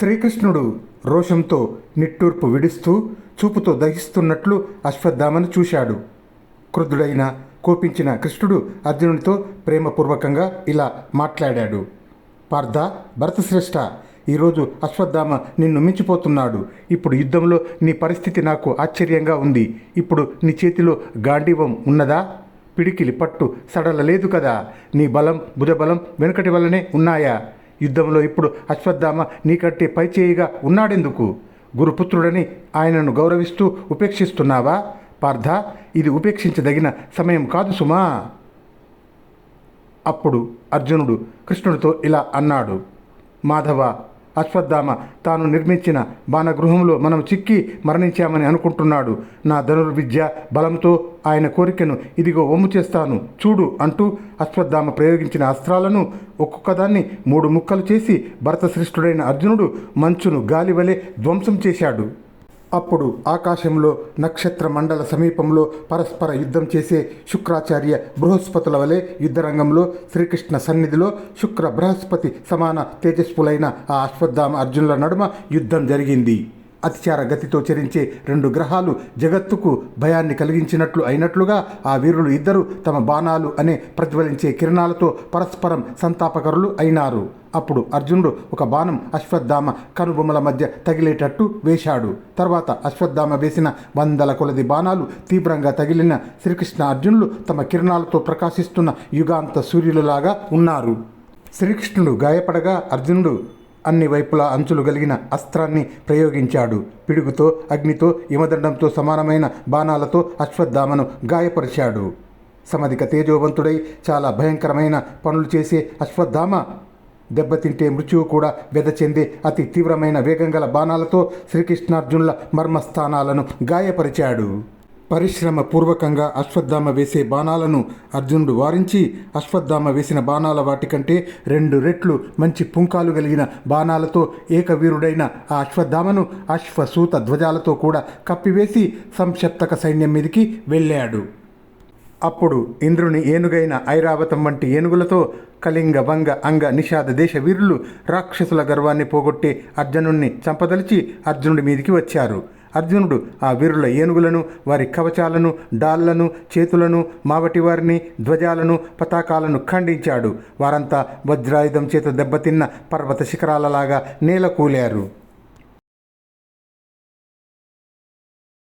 శ్రీకృష్ణుడు రోషంతో నిట్టూర్పు విడుస్తూ చూపుతో దహిస్తున్నట్లు అశ్వత్థామను చూశాడు. క్రుద్ధుడైన కోపించిన కృష్ణుడు అర్జునుడితో ప్రేమపూర్వకంగా ఇలా మాట్లాడాడు. పార్థ భరతశ్రేష్ఠ ఈరోజు అశ్వత్థామ నిన్ను మించిపోతున్నాడు. ఇప్పుడు యుద్ధంలో నీ పరిస్థితి నాకు ఆశ్చర్యంగా ఉంది. ఇప్పుడు నీ చేతిలో గాంధీవం ఉన్నదా? పిడికిలి పట్టు సడల లేదు కదా. నీ బలం భుజబలం వెనుకటి వల్లనే ఉన్నాయా? యుద్ధంలో ఇప్పుడు అశ్వత్థామ నీకంటే పైచేయిగా ఉన్నాడెందుకు? గురుపుత్రుడని ఆయనను గౌరవిస్తూ ఉపేక్షిస్తున్నావా? పార్థ ఇది ఉపేక్షించదగిన సమయం కాదు సుమా. అప్పుడు అర్జునుడు కృష్ణుడితో ఇలా అన్నాడు మాధవ అశ్వత్థామ తాను నిర్మించిన బాణగృహంలో మనం చిక్కి మరణించామని అనుకుంటున్నాడు. నా ధనుర్విద్య బలంతో ఆయన కోరికను ఇదిగో ఒమ్ము చేస్తాను. చూడు అంటూ అశ్వత్థామ ప్రయోగించిన అస్త్రాలను ఒక్కొక్కదాన్ని మూడు ముక్కలు చేసి భరతశ్రేష్ఠుడైన అర్జునుడు మంచును గాలివలే ధ్వంసం చేశాడు. అప్పుడు ఆకాశంలో నక్షత్ర మండల సమీపంలో పరస్పర యుద్ధం చేసే శుక్రాచార్య బృహస్పతుల వలె యుద్ధరంగంలో శ్రీకృష్ణ సన్నిధిలో శుక్ర బృహస్పతి సమాన తేజస్పులైన ఆ అశ్వత్థామ అర్జునుల నడుమ యుద్ధం జరిగింది. అతిచార గతితో చరించే రెండు గ్రహాలు జగత్తుకు భయాన్ని కలిగించినట్లు అయినట్లుగా ఆ వీరులు ఇద్దరు తమ బాణాలు అనే ప్రజ్వలించే కిరణాలతో పరస్పరం సంతాపకరులు అయినారు. అప్పుడు అర్జునుడు ఒక బాణం అశ్వత్థామ కనుబొమ్మల మధ్య తగిలేటట్టు వేశాడు. తర్వాత అశ్వత్థామ వేసిన వందల కొలది బాణాలు తీవ్రంగా తగిలిన శ్రీకృష్ణ అర్జునులు తమ కిరణాలతో ప్రకాశిస్తున్న యుగాంత సూర్యులలాగా ఉన్నారు. శ్రీకృష్ణుడు గాయపడగా అర్జునుడు అన్ని వైపులా అంచులు కలిగిన అస్త్రాన్ని ప్రయోగించాడు. పిడుగుతో అగ్నితో యమదండంతో సమానమైన బాణాలతో అశ్వత్థామను గాయపరిచాడు. సమధిక తేజోవంతుడై చాలా భయంకరమైన పనులు చేసే అశ్వత్థామ దెబ్బతింటే మృత్యువు కూడా వెదచెందే చెందే అతి తీవ్రమైన వేగంగల బాణాలతో శ్రీకృష్ణార్జునుల మర్మస్థానాలను గాయపరిచాడు. పరిశ్రమ పూర్వకంగా అశ్వత్థామ వేసే బాణాలను అర్జునుడు వారించి అశ్వత్థామ వేసిన బాణాల వాటికంటే రెండు రెట్లు మంచి పుంకాలు కలిగిన బాణాలతో ఏకవీరుడైన ఆ అశ్వత్థామను అశ్వసూత ధ్వజాలతో కూడా కప్పివేసి సంక్షప్తక సైన్యం మీదికి వెళ్ళాడు. అప్పుడు ఇంద్రుని ఏనుగైన ఐరావతం వంటి ఏనుగులతో కళింగ వంగ అంగ నిషాద దేశ వీరులు రాక్షసుల గర్వాన్ని పోగొట్టే అర్జునుణ్ణి చంపదలిచి అర్జునుడి మీదికి వచ్చారు. అర్జునుడు ఆ వీరుల ఏనుగులను వారి కవచాలను డాళ్ళను చేతులను మావటి వారిని ధ్వజాలను పతాకాలను ఖండించాడు. వారంతా వజ్రాయుధం చేత దెబ్బతిన్న పర్వత శిఖరాలలాగా నేల కూలారు